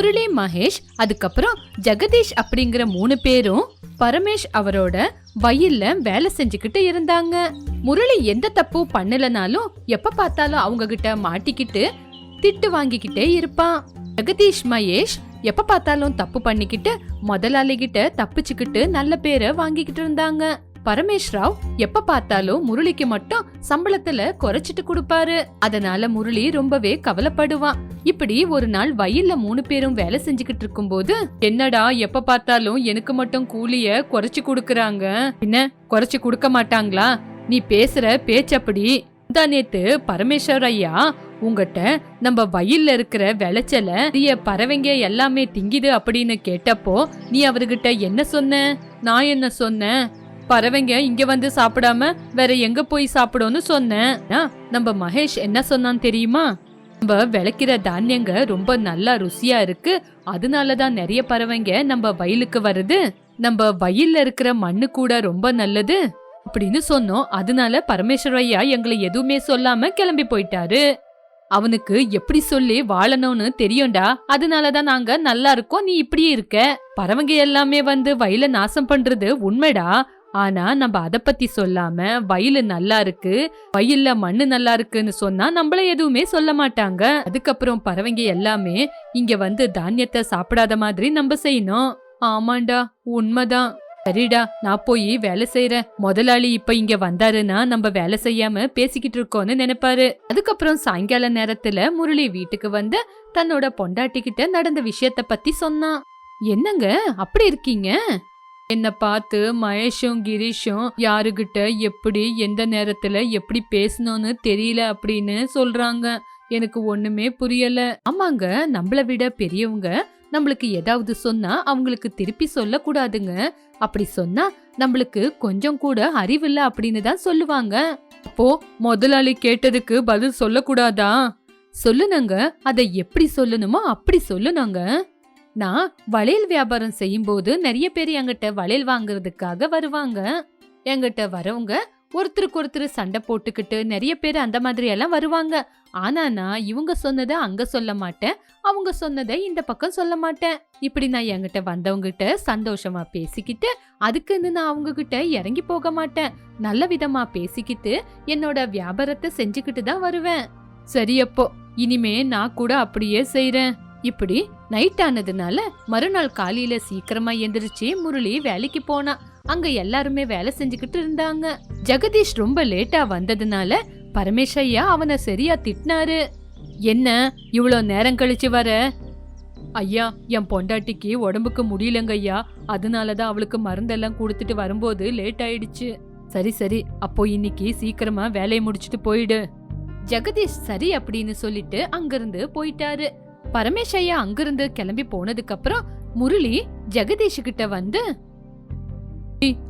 முரளி மகேஷ் அதுக்கப்புறம் ஜெகதீஷ் அப்படிங்கிற மூணு பேரும் பரமேஷ் அவரோட வயல்ல வேலை செஞ்சுக்கிட்டு இருந்தாங்க. முரளி எந்த தப்பும் பண்ணலனாலும் எப்ப பார்த்தாலும் அவங்க கிட்ட மாட்டிக்கிட்டு திட்டு வாங்கிக்கிட்டே இருப்பான். ஜெகதீஷ் மகேஷ் எப்ப பார்த்தாலும் தப்பு பண்ணிக்கிட்டு முதலாளிகிட்ட தப்பிச்சுக்கிட்டு நல்ல பேரை வாங்கிக்கிட்டு இருந்தாங்க. பரமேஷ் ராவ் எப்ப பார்த்தாலும் முரளிக்கு மட்டும் சம்பளத்துல குறைச்சிட்டு கொடுப்பாரு. அதனால முரளி ரொம்பவே கவலைப்படுவான். இப்படி ஒரு நாள் வயல்ல மூணு பேரும் வேலை செஞ்சுக்கிட்டு இருக்கும்போது என்னடா எப்ப பார்த்தாலும் எனக்கு மட்டும் கூலிய குறைச்சு கொடுக்கறாங்க. என்ன குறைச்சு கொடுக்க மாட்டாங்களா? நீ பேசுற பேச்சப்படி தான் நேத்து பரமேஸ்வர் ஐயா உங்ககிட்ட நம்ம வயல்ல இருக்கிற விளைச்சல நிறைய பறவைங்க எல்லாமே திங்கிது அப்படின்னு கேட்டப்போ நீ அவர்கிட்ட என்ன சொன்ன? நான் என்ன சொன்னேன்? பறவைங்க இங்க வந்து சாப்பிடாம வேற எங்க போய் சாப்பிடும்னு சொன்னேன். ஆ, நம்ம மகேஷ் என்ன சொன்னான் தெரியுமா? நம்ம விளைக்கிற தானியங்க ரொம்ப நல்லா ருசியா இருக்கு. அதனாலதான் நிறைய பறவைங்க நம்ம வயலுக்கு வருது. நம்ம வயல்ல இருக்கிற மண்ணு கூட ரொம்ப நல்லது அப்படின்னு சொன்னோம். அதனால பரமேஸ்வரையா எங்களை எதுவுமே சொல்லாம கிளம்பி போயிட்டாரு. அவனுக்கு எப்படி சொல்லி வாழணும்னு தெரியும்டா. அதனாலதான் நாங்க நல்லா இருக்கோம் நீ இப்படியே இருக்க. பறவைங்க எல்லாமே வந்து வயல நாசம் பண்றது உண்மைடா. ஆனா நம்ம அதை பத்தி சொல்லாம வயல் நல்லா இருக்கு வயல்ல மண்ணு நல்லா இருக்குன்னு சொன்னா நம்மள எதுவுமே சொல்ல மாட்டாங்க. அதுக்கப்புறம் பறவைங்க எல்லாமே இங்க வந்து தானியத்தை சாப்பிடாத மாதிரி நம்ம செய்யணும். ஆமாண்டா உண்மைதான். சரிடா நான் போய் வேலை செய்யறேன் முதலாளி இப்ப இங்க வந்தாருன்னா நம்ம வேலை செய்யாம பேசிக்கிட்டு இருக்கோம்னு நினைப்பாரு. அதுக்கப்புறம் சாயங்கால நேரத்துல முரளி வீட்டுக்கு வந்து தன்னோட பொண்டாட்டி கிட்ட நடந்த விஷயத்த பத்தி சொன்னான். என்னங்க அப்படி இருக்கீங்க? என்ன பார்த்து மகேஷும் கிரீஷும் யாருகிட்ட எப்படி எந்த நேரத்துல எப்படி பேசணும்னு தெரியல அப்படின்னு சொல்றாங்க. எனக்கு ஒண்ணுமே புரியல. ஆமாங்க நம்மள விட பெரியவங்க நம்மளுக்கு ஏதாவது சொன்னா அவங்களுக்கு திருப்பி சொல்லக்கூடாதுங்க. அப்படி சொன்னா நம்மளுக்கு கொஞ்சம் கூட அறிவில்ல அப்படின்னு தான் சொல்லுவாங்க. அப்போ முதலாளி கேட்டதுக்கு பதில் சொல்லக்கூடாதா? சொல்லுனங்க. அதை எப்படி சொல்லணுமோ அப்படி சொல்லுனாங்க நான் வளையல் வியாபாரம் செய்யும்போது நிறைய பேர் என்கிட்ட வளையல் வாங்குறதுக்காக வருவாங்க. என்கிட்ட வரவங்க ஒருத்தருக்கு ஒருத்தர் சண்டை போட்டுக்கிட்டு நிறைய பேர் அந்த மாதிரி எல்லாம் வருவாங்க. ஆனா நான் இவங்க சொன்னதை அங்க சொல்ல மாட்டேன். அவங்க சொன்னதை இந்த பக்கம் சொல்ல மாட்டேன். இப்படி நான் என்கிட்ட வந்தவங்ககிட்ட சந்தோஷமா பேசிக்கிட்டு அதுக்குன்னு நான் அவங்க கிட்ட இறங்கி போக மாட்டேன். நல்ல விதமா பேசிக்கிட்டு என்னோட வியாபாரத்தை செஞ்சுக்கிட்டு தான் வருவேன். சரி அப்போ இனிமே நான் கூட அப்படியே செய்யறேன் இப்படி நைட் ஆனதுனால மறுநாள் காலையில சீக்கிரமா எந்திரிச்சு முரளி வேலைக்கு போனா. அங்க எல்லாருமே வேலை செஞ்சுக்கிட்டு இருந்தாங்க. ஜெகதீஷ் ரொம்ப லேட்டா வந்ததுனால பரமேஷ் ஐயா அவனை சரியா திட்டினாரு. என்ன இவ்வளோ நேரம் கழிச்சு வர? ஐயா என் பொண்டாட்டிக்கு உடம்புக்கு முடியலங்க ஐயா. அதனாலதான் அவளுக்கு மருந்தெல்லாம் கொடுத்துட்டு வரும்போது லேட் ஆயிடுச்சு. சரி சரி அப்போ இன்னைக்கு சீக்கிரமா வேலையை முடிச்சிட்டு போயிடு. ஜெகதீஷ் சரி அப்படின்னு சொல்லிட்டு அங்கிருந்து போயிட்டாரு. பரமேஷ் ஐயா அங்கிருந்து கிளம்பி போனதுக்கு அப்புறம் முரளி ஜெகதீஷ் கிட்ட வந்து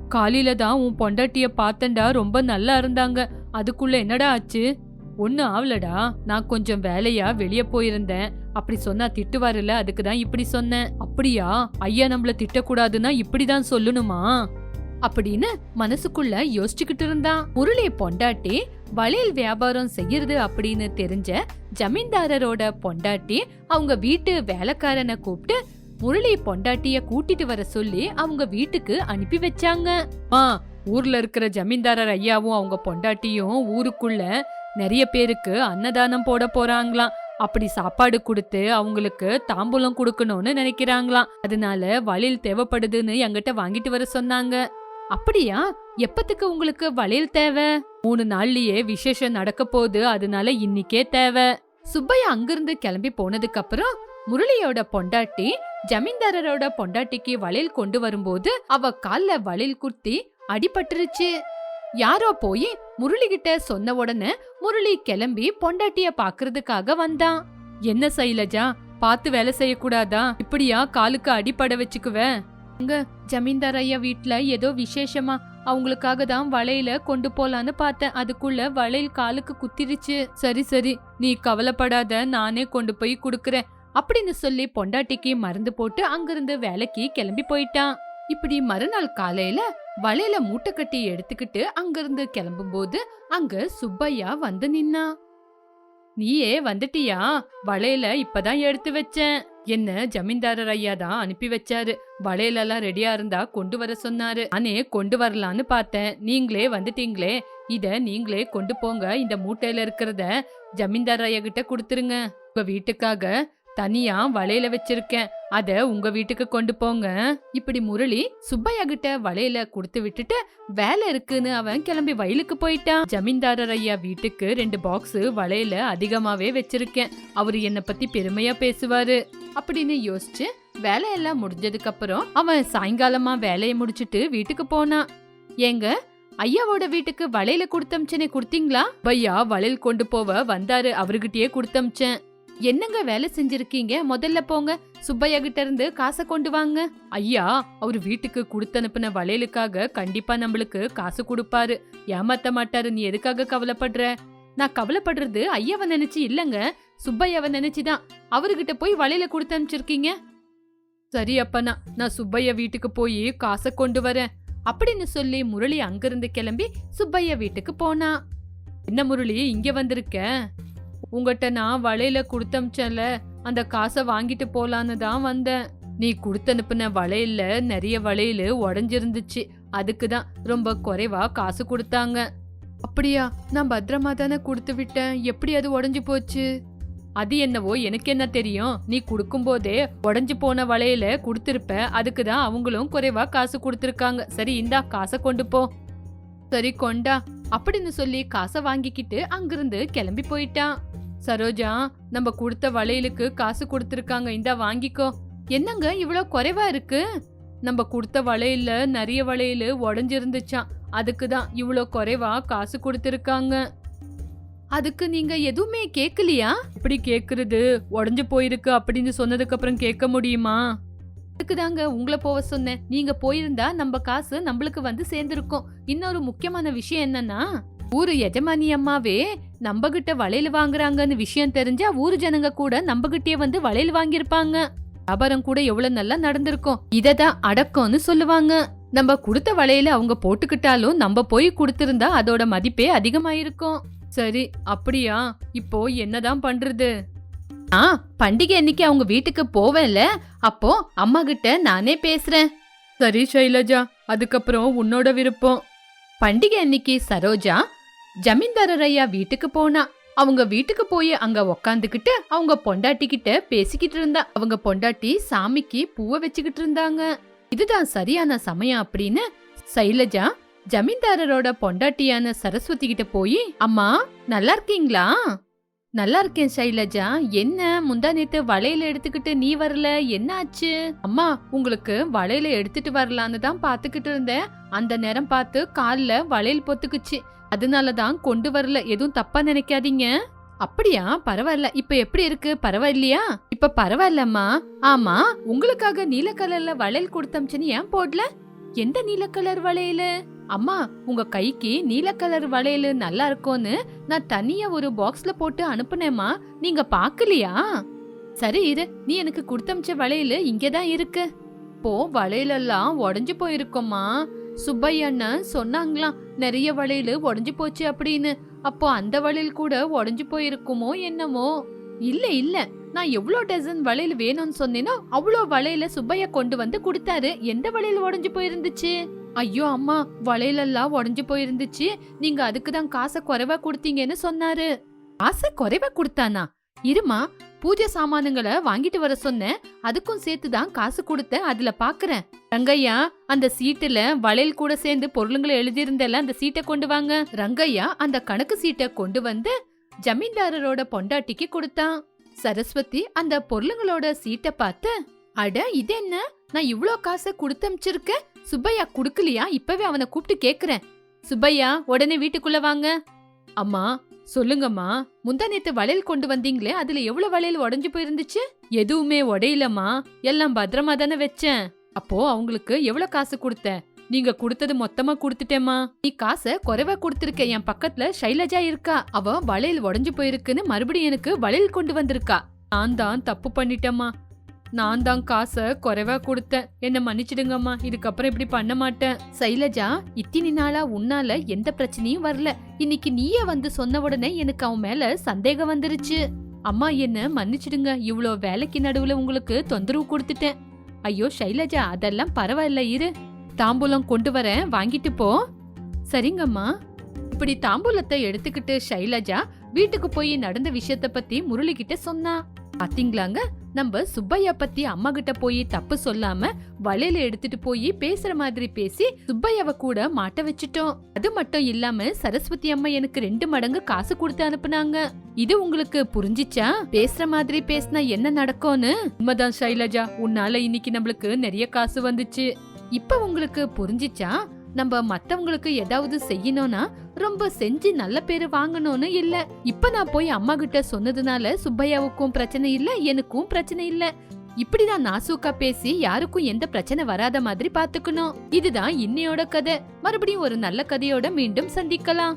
காலையில தான் உன் பொண்டாட்டிய பார்த்தண்டா ரொம்ப நல்லா இருந்தாங்க. அதுக்குள்ள என்னடா ஆச்சு? ஒண்ணு ஆவலடா. நான் கொஞ்சம் வேலையா வெளியே போயிருந்தேன். அப்படி சொன்னா திட்டுவாருல அதுக்கு தான் இப்படி சொன்னேன். அப்படியா? ஐயா நம்மள திட்டக்கூடாதுன்னா இப்படிதான் சொல்லணுமா? அப்படின்னு மனசுக்குள்ள யோசிச்சுக்கிட்டு இருந்தான். முரளிய பொண்டாட்டி வளையல் வியாபாரம் செய்யறது அப்படின்னு தெரிஞ்ச ஜமீன்தாரரோட பொண்டாட்டி அவங்க வீட்டு வேலைக்காரனை கூப்பிட்டு முரளி பொண்டாட்டிய கூட்டிட்டு வர சொல்லி அவங்க வீட்டுக்கு அனுப்பி வச்சாங்க. ஆ ஊர்ல இருக்கிற ஜமீன்தாரர் ஐயாவும் அவங்க பொண்டாட்டியும் ஊருக்குள்ள நிறைய பேருக்கு அன்னதானம் போட போறாங்களாம். அப்படி சாப்பாடு கொடுத்து அவங்களுக்கு தாம்பூலம் கொடுக்கணும்னு நினைக்கிறாங்களாம். அதனால வழியில் தேவைப்படுதுன்னு என்கிட்ட வாங்கிட்டு வர சொன்னாங்க. அப்படியா? எப்பத்துக்கு உங்களுக்கு வளையல் தேவை? மூணு நாள்லயே விசேஷம் நடக்க போகுது அதனால இன்னிக்கே தேவை. சுப்பையா அங்கிருந்து கிளம்பி போனதுக்கு அப்புறம் முரளியோட பொண்டாட்டி ஜமீன்தாரரோட பொண்டாட்டிக்கு வளையல் கொண்டு வரும்போது அவ கால்ல வளையல் குத்தி அடிபட்டுருச்சு. யாரோ போய் முரளி கிட்ட சொன்ன உடனே முரளி கிளம்பி பொண்டாட்டிய பாக்குறதுக்காக வந்தான். என்ன சைலஜா? பார்த்து வேலை செய்யக்கூடாதா? இப்படியா காலுக்கு அடிப்பட வச்சுக்குவ? அங்க ஜமீன்தார் ஐயா வீட்ல ஏதோ விசேஷமா அவங்களுக்காக தான் வளையல கொண்டு போலான்னு பார்த்தேன். அதுக்குள்ள வளையல் காலுக்கு குத்திருச்சு. சரி சரி நீ கவலைப்படாத நானே கொண்டு போய் குடுக்கறேன் அப்படின்னு சொல்லி பொண்டாட்டிக்கு மருந்து போட்டு அங்கிருந்து வேலைக்கு கிளம்பி போயிட்டான். இப்படி மறுநாள் காலையில வளையல மூட்டை கட்டி எடுத்துக்கிட்டு அங்கிருந்து கிளம்பும்போது அங்க சுப்பையா வந்து நின்னா. நீயே வந்துட்டியா? வளையல இப்பதான் எடுத்து வச்சேன். என்ன ஜமீன்தாரர் ஐயா தான் அனுப்பி வச்சாரு. வளையலெல்லாம் ரெடியா இருந்தா கொண்டு வர சொன்னாரு. நானே கொண்டு வரலான்னு பார்த்தேன். நீங்களே வந்துட்டீங்களே. இத நீங்களே கொண்டு போங்க. இந்த மூட்டையில இருக்கிறத ஜமீன்தார் ஐயா கிட்ட கொடுத்துருங்க. உங்க வீட்டுக்காக தனியா வளையல வச்சிருக்கேன். அத உங்க வீட்டுக்கு கொண்டு போங்க. இப்படி முரளி சுப்பையா கிட்ட வளையல கொடுத்து விட்டுட்டு வேலை இருக்குன்னு அவன் கிளம்பி வயலுக்கு போயிட்டான். ஜமீன்தாரர் ஐயா வீட்டுக்கு ரெண்டு பாக்ஸ் வளையல அதிகமாவே வச்சிருக்கேன். அவரு என்ன பத்தி பெருமையா பேசுவாரு. அப்படின்னு யோசிச்சு வேலையெல்லாம் முடிஞ்சதுக்கு அப்புறம் அவன் சாயங்காலமா வேலையை முடிச்சிட்டு வீட்டுக்கு போனான். ஏங்க ஐயாவோட வீட்டுக்கு வளையல கொடுத்தமிச்சனே கொடுத்தீங்களா? பையா வளையல் கொண்டு போவ வந்தாரு அவர்கிட்டயே கொடுத்தமிச்சேன். என்னங்க வேலை செஞ்சிருக்கீங்க? முதல்ல போங்க. சுப்பையா கிட்ட இருந்து காசை கொண்டு வாங்க. ஐயா அவர் வீட்டுக்கு கொடுத்து அனுப்பின வளையலுக்காக கண்டிப்பா நம்மளுக்கு காசு கொடுப்பாரு. ஏமாத்த மாட்டாரு. நீ எதுக்காக கவலைப்படுற? நான் கவலைப்படுறது ஐயாவை நினைச்சு இல்லங்க. சுப்பையாவை நினைச்சுதான் அவர்கிட்ட போய் வளையல கொடுத்து அனுப்பிச்சிருக்கீங்க? சரி அப்பனா நான் சுப்பையா வீட்டுக்கு போய் காசை கொண்டு வரேன். அப்படின்னு சொல்லி முரளி அங்கிருந்து கிளம்பி சுப்பையா வீட்டுக்கு போனா. என்ன முரளி இங்க வந்திருக்க? உங்ககிட்ட நான் வளையல கொடுத்தமிச்சல அந்த காசை வாங்கிட்டு போலான்னு தான் வந்தேன். நீ கொடுத்து அனுப்புன வளையல்ல நிறைய வளையல் உடஞ்சிருந்துச்சு. அதுக்கு தான் ரொம்ப குறைவா காசு கொடுத்தாங்க. அப்படியா? நான் பத்திரமா தானே கொடுத்து விட்டேன். எப்படி அது உடஞ்சு போச்சு? அது என்னவோ எனக்கு என்ன தெரியும். நீ கொடுக்கும்போதே உடஞ்சு போன வளையல கொடுத்துருப்ப. அதுக்கு தான் அவங்களும் குறைவா காசு கொடுத்துருக்காங்க. சரி இந்தா காசை கொண்டு போ. சரி கொண்டா. அப்படின்னு சொல்லி காசை வாங்கிக்கிட்டு அங்கிருந்து கிளம்பி போயிட்டான். சரோஜா நம்ம கொடுத்த வளையலுக்கு காசு கொடுத்துருக்காங்க. இந்தா வாங்கிக்கோ. என்னங்க இவ்வளோ குறைவா இருக்கு? நம்ம கொடுத்த வளையல்ல நிறைய வளையல் உடஞ்சிருந்துச்சான் அதுக்கு தான் இவ்வளோ குறைவா காசு கொடுத்துருக்காங்க. அதுக்கு நீங்க எதுவுமே கேட்கலையா இப்படி கேட்கறது உடஞ்சு போயிருக்கு அப்படின்னு சொன்னதுக்கு அப்புறம் கேட்க முடியுமா? அதுக்கு தாங்க உங்களை போக சொன்னேன். நீங்க போயிருந்தா நம்ம காசு நம்மளுக்கு வந்து சேர்ந்திருக்கும். இன்னொரு முக்கியமான விஷயம் என்னன்னா ஊரு எஜமானி அம்மாவே நம்மகிட்ட வளையல் வாங்குறாங்கன்னு விஷயம் தெரிஞ்சா ஊரு ஜனங்க கூட நம்பகிட்டே வந்து வளையல் வாங்கியிருப்பாங்க. வியாபாரம் கூட எவ்வளவு நல்லா நடந்திருக்கும். இததான் அடக்கம்னு சொல்லுவாங்க. நம்ம கொடுத்த வளையல அவங்க போட்டுக்கிட்டாலும் நம்ம போய் கொடுத்திருந்தா அதோட மதிப்பே அதிகமாயிருக்கும். சரி அப்படியா? இப்போ என்னதான் பண்றது? ஆ பண்டிகை அன்னைக்கு அவங்க வீட்டுக்கு போவேன்ல. அப்போ அம்மா கிட்ட நானே பேசுறேன். சரி சைலஜா அதுக்கப்புறம் உன்னோட விருப்பம். பண்டிகை அன்னைக்கு சரோஜா ஜமீன்தாரர் ஐயா வீட்டுக்கு போனா. அவங்க வீட்டுக்கு போய் அங்க உக்காந்துக்கிட்டு அவங்க பொண்டாட்டி கிட்ட பேசிக்கிட்டு இருந்தா. அவங்க பொண்டாட்டி சாமிக்கு பூவை வச்சுக்கிட்டு இருந்தாங்க. இதுதான் சரியான சமயம் அப்படின்னு சைலஜா ஜமீன்தாரரோட பொண்டாட்டியான சரஸ்வதி கிட்ட போய் அம்மா நல்லா இருக்கீங்களா? நல்லா இருக்கேன் சைலஜா. என்ன முந்தா நேத்து வளையல எடுத்துக்கிட்டு நீ வரல? என்ன ஆச்சு அம்மா உங்களுக்கு வளையல எடுத்துட்டு வரலான்னு தான் பாத்துக்கிட்டு இருந்தேன். அந்த நேரம் பார்த்து கால்ல வளையல் பொத்துக்குச்சு. அதனால தான் கொண்டு வரல. எதுவும் தப்பா நினைக்காதீங்க. அப்படியா? பரவாயில்ல. இப்ப எப்படி இருக்கு? பரவாயில்லையா? இப்ப பரவாயில்லம்மா. ஆமா உங்களுக்காக நீல கலர்ல வளையல் கொடுத்தம்ச்சுன்னு ஏன் போடல? எந்த நீல கலர் வளையல்? அம்மா உங்க கைக்கு நீல கலர் வளையல் நல்லா இருக்கும்னு நான் தனியா ஒரு பாக்ஸ்ல போட்டு அனுப்புனேம்மா. நீங்க பாக்கலையா? சரி இரு நீ எனக்கு கொடுத்தமிச்ச வளையல் இங்கதான் இருக்கு. போ வளையலெல்லாம் உடஞ்சு போயிருக்கோம்மா. சுப்பையண்ணன் சொன்னாங்களாம் நிறைய வளையல் உடஞ்சு போச்சு அப்படின்னு. அப்போ அந்த வளையல் கூட உடஞ்சு போயிருக்குமோ என்னமோ? இல்ல இல்ல. நான் எவ்வளோ டசன் வளையல் வேணும்னு சொன்னேனோ அவ்வளோ வளையல சுப்பையா கொண்டு வந்து கொடுத்தாரு. எந்த வளையல் உடஞ்சு போயிருந்துச்சு? ஐயோ அம்மா வளையலெல்லாம் உடஞ்சு போயிருந்துச்சு. நீங்க அதுக்கு தான் காசை குறைவா கொடுத்தீங்கன்னு சொன்னாரு. காசை குறைவா கொடுத்தானா? இருமா பூஜை சாமானுங்களை வாங்கிட்டு வர சொன்னேன். அதுக்கும் சேர்த்து தான் காசு கொடுத்த அதுல பாக்குறேன். ரங்கையா அந்த சீட்டுல வளையல் கூட சேர்ந்து பொருளுங்களை எழுதியிருந்தல அந்த சீட்டை கொண்டு வாங்க. ரங்கையா அந்த கணக்கு சீட்டை கொண்டு வந்து ஜமீன்தாரரோட பொண்டாட்டிக்கு கொடுத்தான். சரஸ்வதி அந்த பொருளுங்களோட சீட்டை பார்த்து அட இது என்ன? நான் இவ்ளோ காசை கொடுத்தமிச்சிருக்கேன் சுப்பையா குடுக்கலையா? இப்பவே அவனை கூப்பிட்டு கேக்குறேன். சுப்பையா உடனே வீட்டுக்குள்ள வாங்க. அம்மா சொல்லுங்கம்மா முந்தா நேத்து வளையல் கொண்டு வந்தீங்களே அதுல எவ்வளவு வளையல் உடஞ்சு போயிருந்துச்சு? எதுவுமே உடையலம்மா எல்லாம் பத்திரமா தானே வச்சேன். அப்போ அவங்களுக்கு எவ்வளவு காசு கொடுத்த நீங்க கொடுத்தது மொத்தமா கொடுத்துட்டேம்மா. நீ காசை குறைவா கொடுத்திருக்க என் பக்கத்துல ஷைலஜா இருக்கா? அவ வளையல் உடஞ்சு போயிருக்குன்னு மறுபடியும் எனக்கு வளையல் கொண்டு வந்திருக்கா. நான் தான் தப்பு பண்ணிட்டேம்மா. நான் தான் காசை குறைவா கொடுத்தேன். என்ன மன்னிச்சிடுங்கம்மா. இதுக்கப்புறம் இப்படி பண்ண மாட்டேன். சைலஜா இத்தினி நாளா உன்னால எந்த பிரச்சனையும் வரல. இன்னைக்கு நீயே வந்து சொன்ன உடனே எனக்கு அவன் மேல சந்தேகம் வந்துருச்சு. அம்மா என்ன மன்னிச்சிடுங்க. இவ்வளோ வேலைக்கு நடுவுல உங்களுக்கு தொந்தரவு கொடுத்துட்டேன். ஐயோ ஷைலஜா அதெல்லாம் பரவாயில்ல இரு. தாம்பூலம் கொண்டு வரேன். வாங்கிட்டு போ. சரிங்கம்மா. இப்படி தாம்பூலத்தை எடுத்துக்கிட்டு ஷைலஜா வீட்டுக்கு போய் நடந்த விஷயத்த பத்தி முரளி கிட்ட சொன்னா. பாத்தீங்களாங்க? நம்ம சுப்பையா பத்தி அம்மா கிட்ட போய் தப்பு சொல்லாம வலையில எடுத்துட்டு போய் பேசுற மாதிரி பேசி சுப்பையாவ கூட மாட்ட வச்சுட்டோம். அது மட்டும் இல்லாம சரஸ்வதி அம்மா எனக்கு ரெண்டு மடங்கு காசு கொடுத்து அனுப்புனாங்க. இது உங்களுக்கு புரிஞ்சிச்சா? பேசுற மாதிரி பேசினா என்ன நடக்கும்னு? உண்மைதான் ஷைலஜா உன்னால இன்னைக்கு நம்மளுக்கு நிறைய காசு வந்துச்சு. இப்ப உங்களுக்கு புரிஞ்சிச்சா? நம்ம மத்தவங்களுக்கு ஏதாவது செய்யணும்னா ரொம்ப செஞ்சு நல்ல பேரு வாங்கணும்னு இல்ல. இப்ப நான் போய் அம்மா கிட்ட சொன்னதுனால சுப்பையாவுக்கும் பிரச்சனை இல்ல எனக்கும் பிரச்சனை இல்ல. இப்படிதான் நாசூக்கா பேசி யாருக்கும் எந்த பிரச்சனை வராத மாதிரி பாத்துக்கணும். இதுதான் இன்னையோட கதை. மறுபடியும் ஒரு நல்ல கதையோட மீண்டும் சந்திக்கலாம்.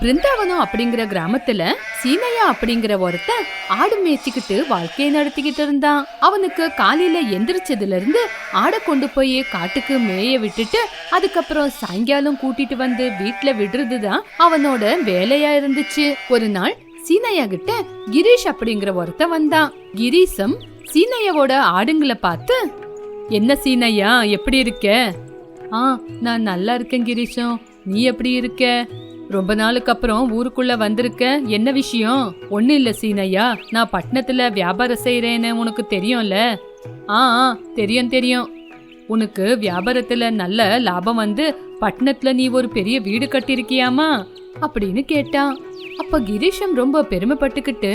பிருந்தாவனம் அப்படிங்கிற கிராமத்துல சீனையா அப்படிங்கிற ஒருத்தன் ஆடு மேய்ச்சிக்கிட்டு வாழ்க்கையை நடத்திக்கிட்டு இருந்தான். அவனுக்கு காலையில எந்திரிச்சதுல இருந்து ஆடை கொண்டு போய் காட்டுக்கு மேய விட்டுட்டு அதுக்கப்புறம் சாயங்காலம் கூட்டிட்டு வந்து வீட்டுல விடுறதுதான் அவனோட வேலையா இருந்துச்சு. ஒரு நாள் சீனையா கிட்ட கிரீஷ் அப்படிங்கிற ஒருத்தன் வந்தான். கிரீஷம் சீனையாவோட ஆடுங்களை பார்த்து என்ன சீனையா எப்படி இருக்க? ஆ நான் நல்லா இருக்கேன் கிரீஷம் நீ எப்படி இருக்க? ரொம்ப நாளுக்கு அப்புறம் ஊருக்குள்ள வந்திருக்க என்ன விஷயம்? ஒண்ணு இல்ல சீனையா. நான் பட்டணத்துல வியாபாரம் செய்யறேன்னு உனக்கு தெரியும்ல? ஆ தெரியும் தெரியும். உனக்கு வியாபாரத்துல நல்ல லாபம் வந்து பட்டணத்துல நீ ஒரு பெரிய வீடு கட்டியிருக்கியாமா? அப்படின்னு கேட்டான். அப்ப கிரீஷம் ரொம்ப பெருமைப்பட்டுக்கிட்டு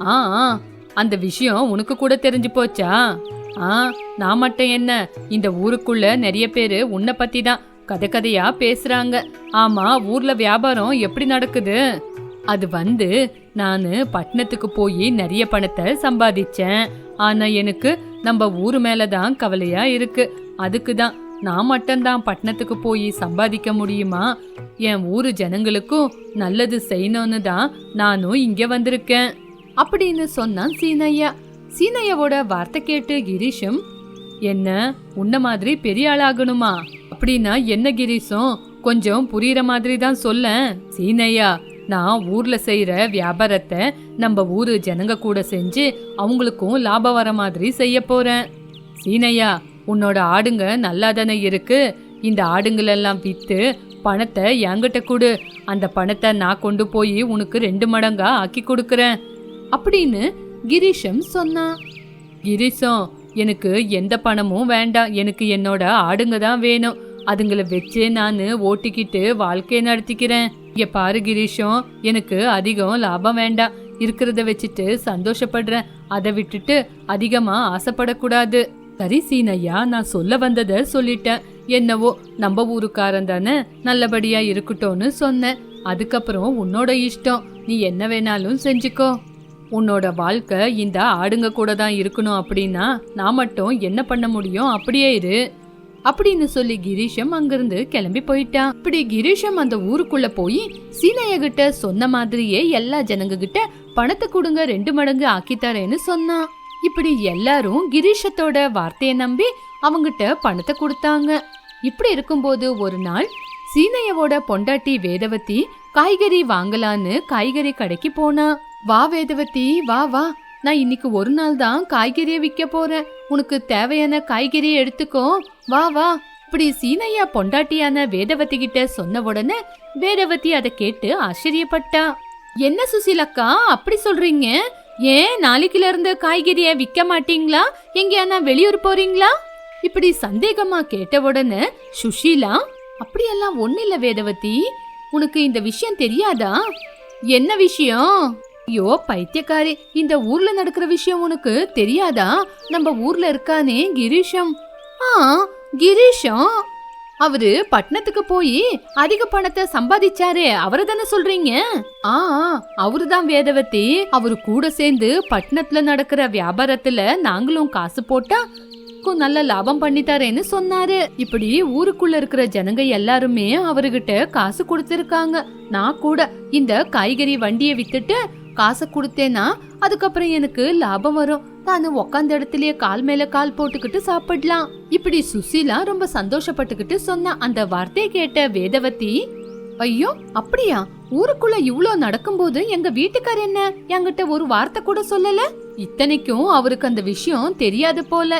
ஆ ஆ, அந்த விஷயம் உனக்கு கூட தெரிஞ்சு போச்சா? ஆ நான் மட்டும் என்ன இந்த ஊருக்குள்ள நிறைய பேரு உன்னை பத்தி தான் கதை கதையா பேசுறாங்க. ஆமா ஊர்ல வியாபாரம் எப்படி நடக்குது? அது வந்து நான் பட்டணத்துக்கு போய் நிறைய பணத்தை சம்பாதிச்சேன். ஆனா எனக்கு நம்ம ஊர் மேல தான் கவலையா இருக்கு. அதுக்கு தான் நான் மட்டும்தான் பட்டணத்துக்கு போய் சம்பாதிக்க முடியுமா? என் ஊர் ஜனங்களுக்கும் நல்லது செய்யணும்னு தான் நானும் இங்க வந்திருக்கேன். அப்படின்னு சொன்னான் சீனையா. சீனையாவோட வார்த்தை கேட்டு கிரீஷும் என்ன உன்ன மாதிரி பெரிய ஆளாகணுமா? அப்படின்னா என்ன கிரீஷம்? கொஞ்சம் புரியுற மாதிரி தான் சொல்ல சீனையா நான் ஊர்ல செய்யற வியாபாரத்தை நம்ம ஊரு ஜனங்க கூட செஞ்சு அவங்களுக்கும் லாபம் வர மாதிரி செய்ய போறேன். சீனையா உன்னோட ஆடுங்க நல்லா தானே இருக்கு. இந்த ஆடுங்களெல்லாம் விற்று பணத்தை என்கிட்ட கொடு. அந்த பணத்தை நான் கொண்டு போய் உனக்கு ரெண்டு மடங்கா ஆக்கி கொடுக்குறேன். அப்படின்னு கிரீஷம் சொன்னான். கிரீஷம் எனக்கு எந்த பணமும் வேண்டாம். எனக்கு என்னோட ஆடுங்க தான் வேணும். அதுங்களை வச்சு நான் ஓட்டிக்கிட்டு வாழ்க்கையை நடத்திக்கிறேன். இங்கே பாரு கிரீஷம் எனக்கு அதிகம் லாபம் வேண்டாம். இருக்கிறத வச்சுட்டு சந்தோஷப்படுறேன். அதை விட்டுட்டு அதிகமாக ஆசைப்படக்கூடாது. சரி சீனையா நான் சொல்ல வந்ததை சொல்லிட்டேன். என்னவோ நம்ம ஊருக்காரன் தானே நல்லபடியா இருக்கட்டும்னு சொன்னேன். அதுக்கப்புறம் உன்னோட இஷ்டம். நீ என்ன வேணாலும் செஞ்சுக்கோ. உன்னோட வாழ்க்கை இந்த ஆடுங்க கூட தான் இருக்கணும் அப்படின்னா நான் மட்டும் என்ன பண்ண முடியும்? அப்படியே இரு. அப்படின்னு சொல்லி கிரீஷம் அங்கிருந்து கிளம்பி போயிட்டான். இப்படி கிரீஷம் அந்த ஊருக்குள்ள போய் சீனைய கிட்ட சொன்ன மாதிரியே எல்லா ஜனங்க கிட்ட பணத்தை கொடுங்க ரெண்டு மடங்கு ஆக்கித்தரேன்னு சொன்னான். இப்படி எல்லாரும் கிரீஷத்தோட வார்த்தையை நம்பி அவங்கிட்ட பணத்தை கொடுத்தாங்க. இப்படி இருக்கும்போது ஒரு நாள் சீனையவோட பொண்டாட்டி வேதவதி காய்கறி வாங்கலான்னு காய்கறி கடைக்கு போனா. வா வேதவதி வா வா நான் இன்னைக்கு ஒரு நாள் தான் காய்கறியை விற்க போறேன். உனக்கு தேவையான காய்கறியை எடுத்துக்கோ. வா வா. இப்படி சீனையா பொண்டாட்டியான வேதவதி கிட்ட சொன்ன உடனே வேதவதி அதை கேட்டு ஆச்சரியப்பட்டா. என்ன சுசிலக்கா அப்படி சொல்றீங்க? ஏன் நாளைக்குல இருந்து காய்கறியை விற்க மாட்டீங்களா? எங்கேயானா வெளியூர் போறீங்களா? இப்படி சந்தேகமா கேட்ட உடனே சுஷீலா அப்படியெல்லாம் ஒன்னும் இல்ல வேதவதி. உனக்கு இந்த விஷயம் தெரியாதா? என்ன விஷயம்? ஐயோ பைத்தியக்காரி இந்த ஊர்ல நடக்கிற விஷயம் உனக்கு தெரியாதா? நம்ம ஊர்ல இருக்கானே கிரீஷம். ஆ கிரீஷம்? அவரு பட்டணத்துக்கு போய் அதிக பணத்தை சம்பாதிச்சாரே அவரை தானே சொல்றீங்க? ஆ அவரு தான் வேதவதி. அவரு கூட சேர்ந்து பட்டணத்துல நடக்கிற வியாபாரத்துல நாங்களும் காசு போட்டா க்கும் நல்ல லாபம் பண்ணித்தாரேன்னு சொன்னாரு. இப்படி ஊருக்குள்ள இருக்கிற ஜனங்க எல்லாருமே அவர்கிட்ட காசு கொடுத்திருக்காங்க. நான் கூட இந்த காய்கறி வண்டியை வித்துட்டு காசை கொடுத்தேன்னா அதுக்கப்புறம் எனக்கு லாபம் வரும். நான் உக்காந்த இடத்துலயே கால் மேல கால் போட்டுக்கிட்டு சாப்பிடலாம். இப்படி சுசீலா ரொம்ப சந்தோஷப்பட்டுக்கிட்டு சொன்ன அந்த வார்த்தையை கேட்ட வேதவதி ஐயோ அப்படியா? ஊருக்குள்ள இவ்ளோ நடக்கும்போது எங்க வீட்டுக்கார் என்ன? என்கிட்ட ஒரு வார்த்தை கூட சொல்லல? இத்தனைக்கும் அவருக்கு அந்த விஷயம் தெரியாது போல.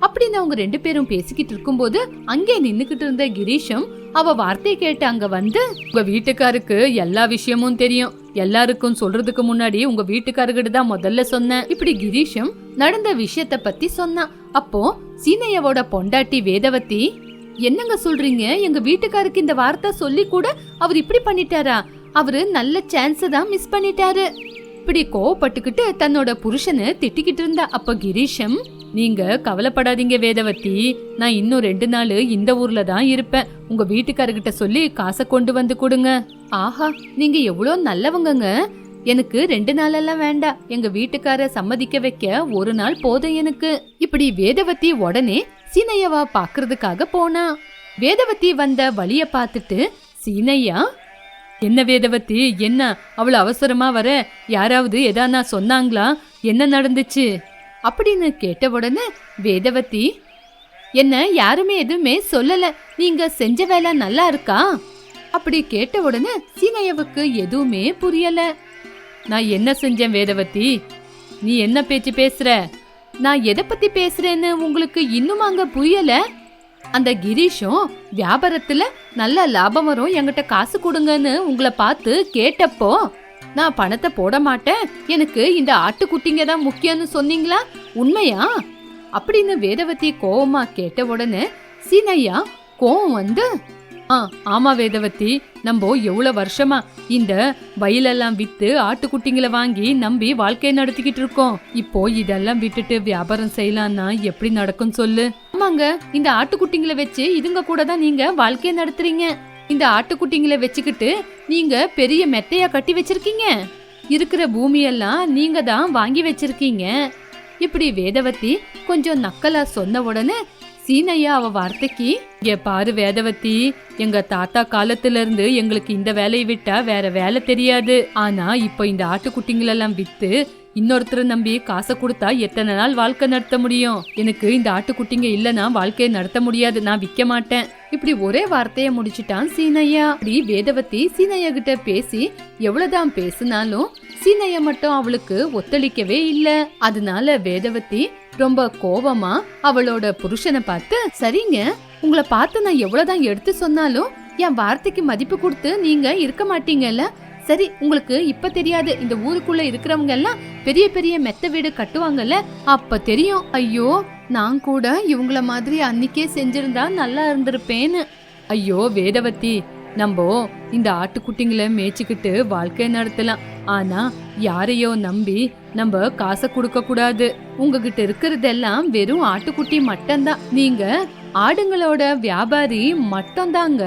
அப்படின்னு அவங்க ரெண்டு பேரும் பேசிக்கிட்டு இருக்கும்போது அங்கே நின்னுக்கிட்டு இருந்த கிரீஷம் அவ வார்த்தையை கேட்டு அங்க வந்து உங்க வீட்டுக்காருக்கு எல்லா விஷயமும் தெரியும். எல்லாருக்கும் சொல்றதுக்கு முன்னாடி உங்க வீட்டுக்காரர்கிட்ட தான் முதல்ல சொன்னேன். இப்படி கிரீஷம் நடந்த விஷயத்த பத்தி சொன்னான். அப்போ சீனையாவோட பொண்டாட்டி வேதவதி என்னங்க சொல்றீங்க? எங்க வீட்டுக்காருக்கு இந்த வார்த்தை சொல்லி கூட அவர் இப்படி பண்ணிட்டாரா? அவரு நல்ல சான்ஸை தான் மிஸ் பண்ணிட்டாரு. இப்படி கோவப்பட்டுக்கிட்டு தன்னோட புருஷனை திட்டிக்கிட்டு இருந்தா. அப்ப கிரீஷம் நீங்க கவலைப்படாதீங்க வேதவதி. நான் இன்னும் ரெண்டு நாள் இந்த ஊர்ல தான் இருப்பேன். உங்க வீட்டுக்காரர்கிட்ட சொல்லி காசை கொண்டு வந்து கொடுங்க. ஆஹா நீங்க எவ்வளோ நல்லவங்கங்க. எனக்கு ரெண்டு நாளெல்லாம் வேண்டாம். எங்க வீட்டுக்கார சம்மதிக்க வைக்க ஒரு நாள் போதும் எனக்கு. இப்படி வேதவதி உடனே சீனையவா பாக்குறதுக்காக போனா. வேதவதி வந்த வழிய பார்த்துட்டு சீனையா? என்ன வேதவதி? என்ன? அவ்வளவு அவசரமா வர. யாராவது எதானா சொன்னாங்களா? என்ன நடந்துச்சு? அப்படின்னு கேட்ட உடனே வேதவதி என்ன யாருமே எதுவுமே சொல்லல. நீங்க செஞ்ச வேலை நல்லா இருக்கா? அப்படி கேட்ட உடனே சீனையவுக்கு எதுவுமே புரியல. நான் என்ன செஞ்சேன் வேதவதி? நீ என்ன பேச்சு பேசுற? நான் எதை பத்தி பேசுறேன்னு உங்களுக்கு இன்னும் அங்க புரியல? அந்த கிரீஷும் வியாபாரத்துல நல்ல லாபம் வரும். என்கிட்ட காசு கொடுங்கன்னு உங்களை பார்த்து கேட்டப்போ நான் பணத்தை போட மாட்டேன். எனக்கு இந்த ஆட்டுக்குட்டிங்க தான் முக்கியம்னு சொன்னீங்களா? உண்மையா? அப்படின்னு வேதவதி கோவமா கேட்ட உடனே சீனையா கோவம் வந்து ஆ ஆமா வேதவதி நம்ம எவ்வளவு வருஷமா இந்த வயலெல்லாம் வித்து ஆட்டுக்குட்டிங்களை வாங்கி நம்பி வாழ்க்கையை நடத்திக்கிட்டு இருக்கோம். இப்போ இதெல்லாம் விட்டுட்டு வியாபாரம் செய்யலாம்னா எப்படி நடக்கும் சொல்லு? ஆமாங்க இந்த ஆட்டுக்குட்டிங்களை வச்சு இதுங்க கூட தான் நீங்க வாழ்க்கையை நடத்துறீங்க. இந்த ஆட்டுக்குட்டிங்களை வச்சுக்கிட்டு நீங்க பெரிய மெத்தையா கட்டி வச்சிருக்கீங்க. இருக்கிற பூமியெல்லாம் நீங்க தான் வாங்கி வச்சிருக்கீங்க. இப்படி வேதவதி கொஞ்சம் நக்கலா சொன்ன உடனே சீனையா அவ வார்த்தைக்கு இங்க பாரு வேதவதி எங்க தாத்தா காலத்துல இருந்து எங்களுக்கு இந்த வேலையை விட்டா வேற வேலை தெரியாது. ஆனா இப்போ இந்த ஆட்டுக்குட்டிங்களெல்லாம் வித்து இன்னொருத்தரை நம்பி காசை கொடுத்தா எத்தனை நாள் வாழ்க்கை நடத்த முடியும்? எனக்கு இந்த ஆட்டுக்குட்டிங்க இல்லனா வாழ்க்கையை நடத்த முடியாது. நான் விற்க மாட்டேன். இப்படி ஒரே வார்த்தைய முடிச்சிட்டான் சீனையா. அப்படி வேதவதி சீனையா கிட்ட பேசி எவ்வளவுதான் பேசினாலும் சீனையா மட்டும் அவளுக்கு ஒத்துழைக்கவே இல்ல. அதனால வேதவதி ரொம்ப கோவமா அவளோட புருஷனை பார்த்து சரிங்க உங்களை பார்த்து நான் எவ்வளவுதான் எடுத்து சொன்னாலும் என் வார்த்தைக்கு மதிப்பு கொடுத்து நீங்க இருக்க மாட்டீங்கல்ல. சரி உங்களுக்கு இப்ப தெரியாது இந்த ஊருக்குள்ள இருக்கிறவங்க எல்லாம் பெரிய பெரிய மெத்த வீடு கட்டுவாங்கல்ல அப்ப தெரியும் ஐயோ நான் கூட இவங்கள மாதிரி அன்னைக்கே செஞ்சிருந்தா நல்லா இருந்திருப்பேன்னு. ஐயோ வேதவதி நம்ம இந்த ஆட்டுக்குட்டிங்களை மேய்ச்சிக்கிட்டு வாழ்க்கை நடத்தலாம். ஆனா யாரையோ நம்பி நம்ம காசை கொடுக்க கூடாது. உங்ககிட்ட இருக்கிறதெல்லாம் வெறும் ஆட்டுக்குட்டி மட்டும்தான். நீங்க ஆடுங்களோட வியாபாரி மட்டும்தாங்க.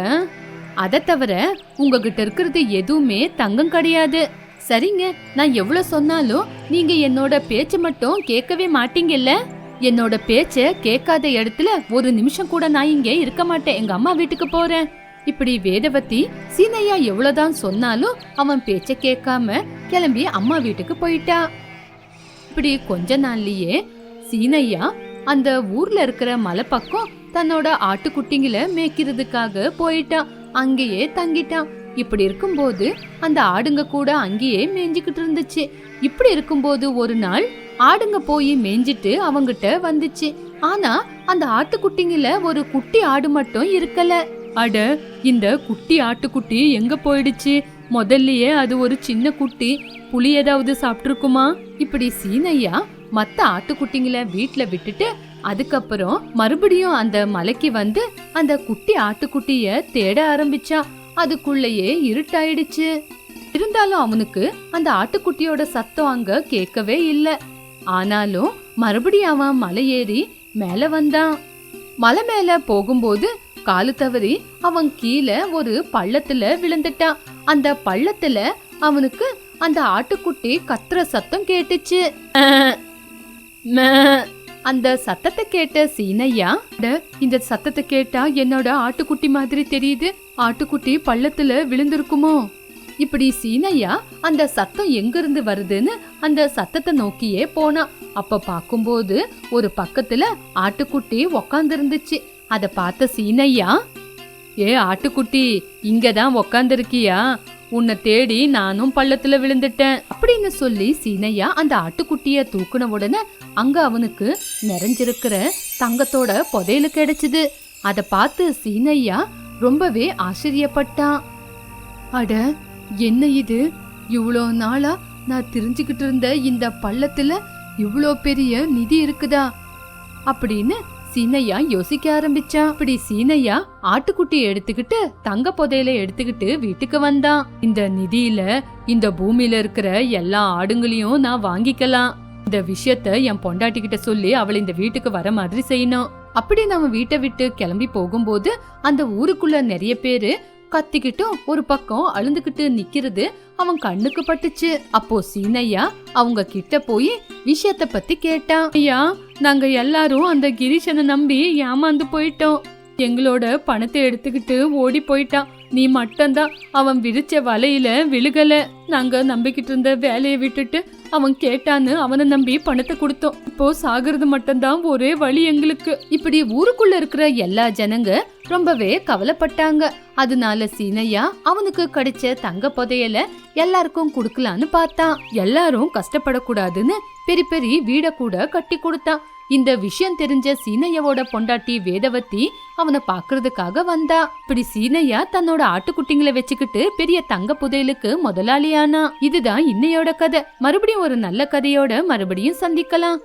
அதை தவிர உங்ககிட்ட இருக்கிறது எதுவுமே தங்கம் கிடையாது. சரிங்க நான் எவ்வளவு சொன்னாலும் நீங்க என்னோட பேச்சு மட்டும் கேட்கவே மாட்டீங்கல்ல? என்னோட பேச்ச கேட்காத இடத்துல ஒரு நிமிஷம் கூட நான் இங்கே இருக்க மாட்டேன். எங்க அம்மா வீட்டுக்கு போறேன். இப்படி வேதவதி சீனையா எவ்வளவுதான் சொன்னாலும் அவன் பேச்ச கேட்காம கிளம்பி அம்மா வீட்டுக்கு போயிட்டா. இப்படி கொஞ்ச நாள்லயே சீனையா அந்த ஊர்ல இருக்கிற மலை பக்கம் தன்னோட ஆட்டுக்குட்டிங்களை மேய்க்கிறதுக்காக போயிட்டான் அங்கேயே தங்கிட்டான். இப்படி இருக்கும்போது அந்த ஆடுங்க கூட அங்கேயே மேய்ஞ்சிக்கிட்டு இருந்துச்சு. இப்படி இருக்கும்போது ஒரு நாள் ஆடுங்க போய் மேய்ஞ்சிட்டு அவங்கிட்ட வந்துச்சு. ஆனா அந்த ஆட்டுக்குட்டிங்கள ஒரு குட்டி ஆடு மட்டும் இருக்கல. அட இந்த குட்டி ஆட்டுக்குட்டி எங்க போயிடுச்சு? முதல்லயே அது ஒரு சின்ன குட்டி. புலி ஏதாவது சாப்பிட்டுருக்குமா? இப்படி சீனையா மத்த ஆட்டுக்குட்டிங்கள வீட்ல விட்டுட்டு அதுக்கப்புறம் மறுபடியும் அந்த மலைக்கு வந்து அந்த குட்டி ஆட்டுக்குட்டிய தேட ஆரம்பிச்சா. அதுக்குள்ளேயே இருட்டாயிடுச்சு. இருந்தாலும் அவனுக்கு அந்த ஆட்டுக்குட்டியோட சத்தம் அங்க கேட்கவே இல்லை. ஆனாலும் மறுபடியும் அவன் மலை ஏறி மேல வந்தான். மலை மேல போகும்போது காலு தவறி அவன் கீழே ஒரு பள்ளத்துல விழுந்துட்டான். அந்த பள்ளத்துல அவனுக்கு அந்த ஆட்டுக்குட்டி கத்துற சத்தம் கேட்டுச்சு. அந்த சத்தத்தை கேட்ட சீனையா இந்த சத்தத்தை கேட்டா என்னோட ஆட்டுக்குட்டி மாதிரி தெரியுது. ஆட்டுக்குட்டி பள்ளத்துல விழுந்திருக்குமோ? இப்படி சீனையா அந்த சத்தம் எங்கிருந்து வருதுன்னு அந்த சத்தத்தை நோக்கியே போனான் அப்ப பாக்கும்போது ஒரு பக்கத்துல ஆட்டுக்குட்டி உக்காந்துருந்துச்சு. அத பார்த்த சீனையா ஏ ஆட்டுக்குட்டி இங்கதான் உக்காந்துருக்கியா? உன்னை தேடி நானும் பள்ளத்துல விழுந்துட்டேன். அப்படின்னு சொல்லி சீனையா அந்த ஆட்டுக்குட்டிய தூக்குன உடனே அங்க அவனுக்கு நிறைஞ்சிருக்கிற தங்கத்தோட புதையலு கிடைச்சது. அதை பார்த்து சீனையா ரொம்பவே ஆச்சரியப்பட்டான். அட என்ன இது? இவ்வளோ நாளா நான் தெரிஞ்சுக்கிட்டு இருந்த இந்த பள்ளத்துல இவ்வளோ பெரிய நிதி இருக்குதா? அப்படின்னு சீனையா யோசிக்க ஆரம்பிச்சான். அப்படி சீனையா ஆட்டுக்குட்டியை எடுத்துக்கிட்டு தங்க புதையில எடுத்துக்கிட்டு வீட்டுக்கு வந்தான். இந்த நிதியில இந்த பூமியில இருக்கிற எல்லா ஆடுங்களையும் நான் வாங்கிக்கலாம். இந்த விஷயத்த என் பொண்டாட்டி கிட்ட சொல்லி அவளை இந்த வீட்டுக்கு வர மாதிரி செய்யணும். அப்படி நம்ம வீட்டை விட்டு கிளம்பி போகும்போது அந்த ஊருக்குள்ள நிறைய பேரு கத்திக்கிட்டும் ஒரு பக்கம் அழுந்துகிட்டு நிக்கிறது அவன் கண்ணுக்கு பட்டுச்சு. அப்போ சீனையா அவங்க கிட்ட போய் விஷயத்த பத்தி கேட்டான். ஐயா நாங்க எல்லாரும் அந்த கிரீஷனை நம்பி ஏமாந்து போயிட்டோம். எங்களோட பணத்தை எடுத்துக்கிட்டு ஓடி போயிட்டான். நீ மட்டும்தான் அவன் விரிச்ச வலையில விழுகல. நாங்க நம்பிக்கிட்டு இருந்த வேலையை விட்டுட்டு அவன் கேட்டான்னு அவனை நம்பி பணத்தை கொடுத்தோம். இப்போ சாகிறது மட்டும்தான் ஒரே வழி எங்களுக்கு. இப்படி ஊருக்குள்ள இருக்கிற எல்லா ஜனங்க ரொம்பவே கவலைப்பட்டாங்க. அதனால சீனையா அவனுக்கு கிடைச்ச தங்க புதையல எல்லாருக்கும் கொடுக்கலான்னு பார்த்தான். எல்லாரும் கஷ்டப்படக்கூடாதுன்னு பெரிய பெரிய வீட கூட கட்டி கொடுத்தான். இந்த விஷயம் தெரிஞ்ச சீனையாவோட பொண்டாட்டி வேதவத்தி அவனை பாக்குறதுக்காக வந்தா. இப்படி சீனையா தன்னோட ஆட்டுக்குட்டிங்களை வச்சுக்கிட்டு பெரிய தங்க புதையலுக்கு முதலாளியானா? இதுதான் இன்னையோட கதை. மறுபடியும் ஒரு நல்ல கதையோட மறுபடியும் சந்திக்கலாம்.